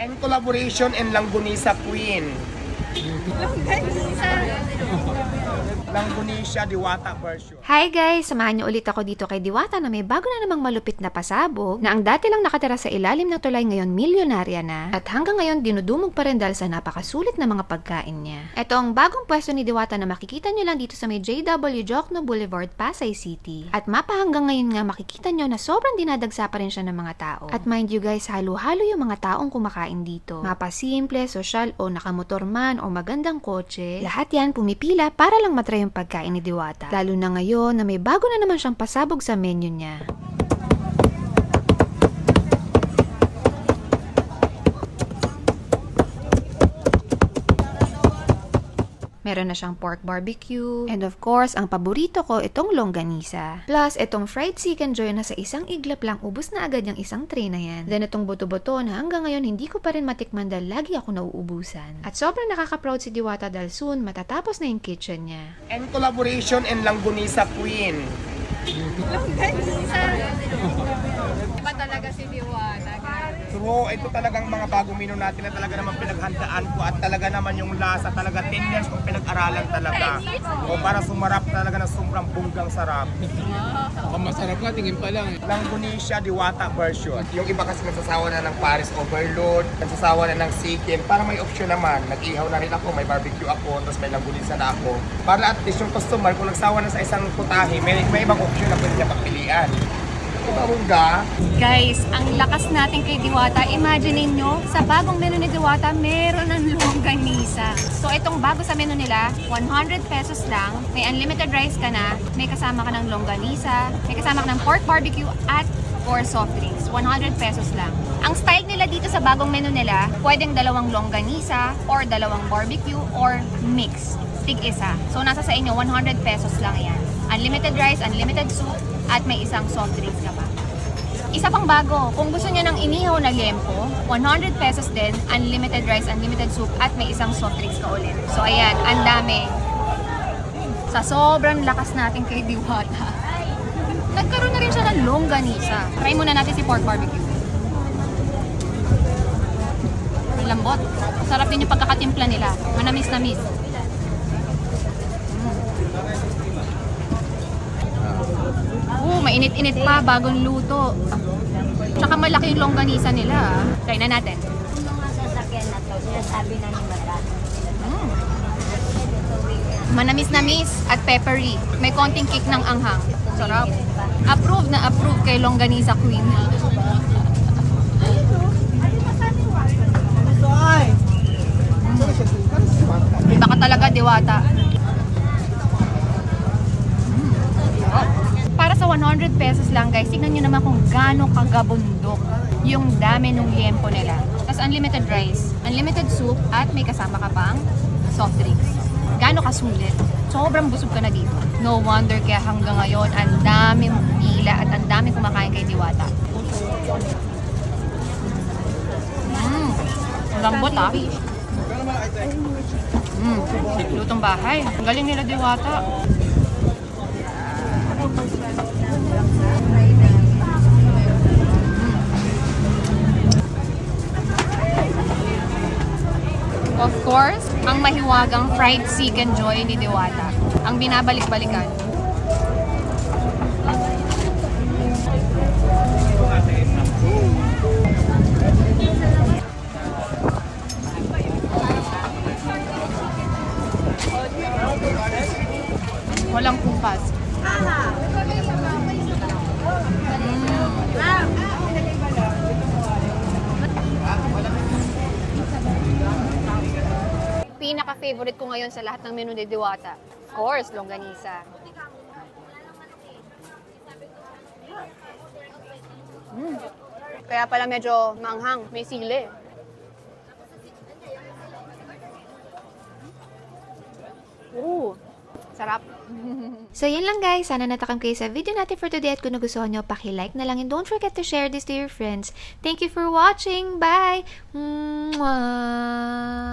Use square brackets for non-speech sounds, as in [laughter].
And collaboration and Langgunisa Queen. Hi guys! Samahan niyo ulit ako dito kay Diwata na may bago na namang malupit na pasabog na ang dati lang nakatira sa ilalim ng tulay ngayon milyonarya na at hanggang ngayon dinudumog pa rin dahil sa napakasulit na mga pagkain niya. Ito ang bagong pwesto ni Diwata na makikita niyo lang dito sa may JW Jokno Boulevard, Pasay City. At mapa hanggang ngayon nga makikita niyo na sobrang dinadagsa pa rin siya ng mga tao. At mind you guys, halo-halo yung mga taong kumakain dito. Mapa simple, sosyal o nakamotor man o magandang kotse, lahat yan pumipila para lang matry yung pagkain ni Diwata. Lalo na ngayon na may bago na naman siyang pasabog sa menu niya. Meron na siyang pork barbecue. And of course, ang paborito ko, itong longganisa. Plus, itong fried chicken joy na sa isang iglap lang, ubos na agad yung isang tray na yan. Then, itong buto-buto na hanggang ngayon hindi ko pa rin matikman dahil lagi ako nauubusan. At sobrang nakaka-proud si Diwata dahil soon matatapos na yung kitchen niya. And collaboration and Langgunisa Queen. Iba talaga si Diwata, True, ito talagang mga bagong menu natin na talaga naman pinaghandaan ko at talaga naman yung lasa talaga 10 years kong pinag-aralan talaga. O para sumarap talaga ng sobrang bunggang sarap. Mukhang masarap nga, tingin pa lang. Langgunisia Diwata version. Yung iba kasi nagsasawa na ng Paris Overload, nagsasawa na ng Sikim. Para may option naman, nag-ihaw na rin ako, may barbecue ako, tapos may langgunisa na ako. Para at least yung customer, kung nagsawa na sa isang putahe, may, may ibang option na pwede niya pagpilian. Bungga? Guys, ang lakas natin kay Diwata. Imagine nyo, sa bagong menu ni Diwata, meron ng longganisa. So, itong bago sa menu nila, 100 pesos lang. May unlimited rice ka na, may kasama ka ng longganisa, may kasama ka ng pork barbecue at or soft drinks. 100 pesos lang. Ang style nila dito sa bagong menu nila, pwedeng dalawang longganisa or dalawang barbecue or mix. Tig isa. So, nasa sa inyo, 100 pesos lang yan. Unlimited rice, unlimited soup, at may isang soft drinks ka pa. Isa pang bago, kung gusto niya ng inihaw na liempo, 100 pesos din, unlimited rice, unlimited soup, at may isang soft drinks ka ulit. So ayan, ang dami. Sa sobrang lakas natin kay Diwata, [laughs] nagkaroon na rin siya ng longganisa. Try muna natin si pork barbecue. Lambot. Sarap din yung pagkakatimpla nila. Manamis-namis. Oo, mainit-init pa, bagong luto. Tsaka malaki yung longganisa nila. ah. Try na natin. Yung mga sasakyan na to, sinasabi na ni Madam. Mm. Manamis-namis at peppery. May konting kick ng anghang. Sarap. Approve na approve kay Longganisa Queen. Iba ka talaga, Diwata. Para sa 100 pesos lang guys, tignan nyo naman kung gaano kagabundok yung dami ng liempo nila. Tapos unlimited rice, unlimited soup, at may kasama ka pang soft drinks. Gaano kasulit. Sobrang busog ka na dito. No wonder kaya hanggang ngayon, ang daming pila at ang daming kumakain kay Diwata. Mmm, lambot ah. Mmm, lutong bahay. Ang galing nila Diwata. Of course, ang mahiwagang fried chicken joy ni Diwata. Ang binabalik-balikan. Walang kupas. Pinaka-favorite ko ngayon sa lahat ng menu ni Diwata. Of course, longganisa. Mm. Kaya pala medyo manghang, may sili. Ooh, sarap. [laughs] So yun lang guys, sana natakam kayo sa video natin for today at kung nagustuhan nyo, paki-like na lang and don't forget to share this to your friends. Thank you for watching. Bye! Mwah!